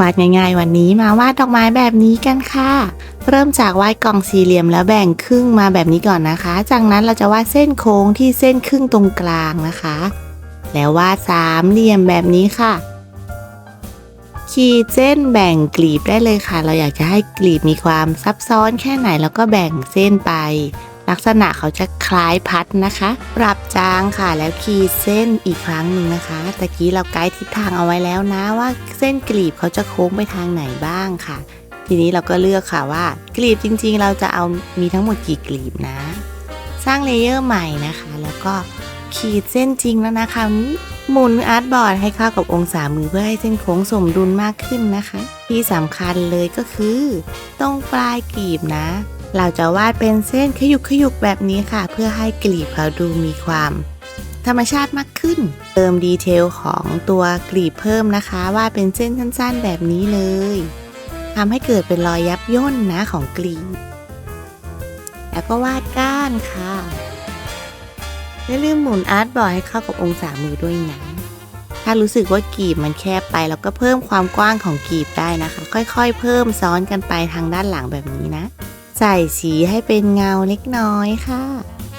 วาดง่ายๆ วันนี้มาวาดดอกไม้แบบนี้กันค่ะ เริ่มจากวาดกล่องสี่เหลี่ยมแล้วแบ่งครึ่งมาแบบนี้ก่อนนะคะ จากนั้นเราจะวาดเส้นโค้งที่เส้นครึ่งตรงกลางนะคะ แล้ววาดสามเหลี่ยมแบบนี้ค่ะ ขีดเส้นแบ่งกลีบได้เลยค่ะ เราอยากจะให้กลีบมีความซับซ้อนแค่ไหนแล้วก็แบ่งเส้นไป ลักษณะเขาจะคล้ายพัดนะคะ ปรับจางค่ะแล้วขีดเส้นอีกครั้งหนึ่งนะคะตะกี้เราไกด์ทิศทางเอาไว้แล้วนะว่าเส้นกลีบเขาจะโค้งไปทางไหนบ้างค่ะ ทีนี้เราก็เลือกค่ะว่า กลีบจริง ๆ เราจะเอามีทั้งหมดกี่กลีบนะ สร้างเลเยอร์ใหม่นะคะ แล้วก็ขีดเส้นจริงแล้วนะคะนี้หมุนอาร์ตบอร์ดให้เข้ากับองศามือเพื่อให้เส้นโค้งสมดุลมากขึ้นนะคะ ที่สำคัญเลยก็คือ ตรงปลายกลีบนะ เราจะวาดเป็นเส้นขยุกขยุกแบบนี้ค่ะ เพื่อให้กลีบเขาดูมีความ ธรรมชาติมากขึ้น เติมดีเทลของตัวกลีบเพิ่มนะคะ วาดเป็นเส้นสั้นๆ แบบนี้เลยทำให้เกิดเป็นรอยยับย่นนะของกลีบแล้วก็วาดก้านค่ะอย่าลืมหมุนอาร์ตบอร์ดให้เข้ากับองศามือด้วยนะถ้ารู้สึกว่ากลีบมันแคบไปเราก็เพิ่มความกว้างของกลีบได้นะคะ ค่อยๆ เพิ่มซ้อนกันไปทางด้านหลังแบบนี้นะ ใส่สีให้เป็นเงาเล็กน้อยค่ะ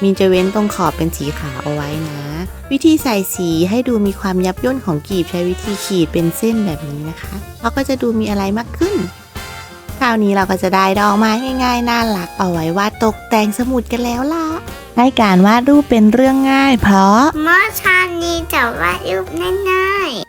มีจะเว้นตรงขอบเป็นสีขาวเอาไว้นะ วิธีใส่สีให้ดูมีความยับย่นของกีบใช้วิธีขีดเป็นเส้นแบบนี้นะคะเราก็จะดูมีอะไรมากขึ้น คราวนี้เราก็จะได้ดอกไม้ง่ายๆน่ารักเอาไว้วาดตกแต่งสมุดกันแล้วล่ะให้การวาดรูปเป็นเรื่องง่าย เพราะเมื่อชานี้จะวาดรูปง่าย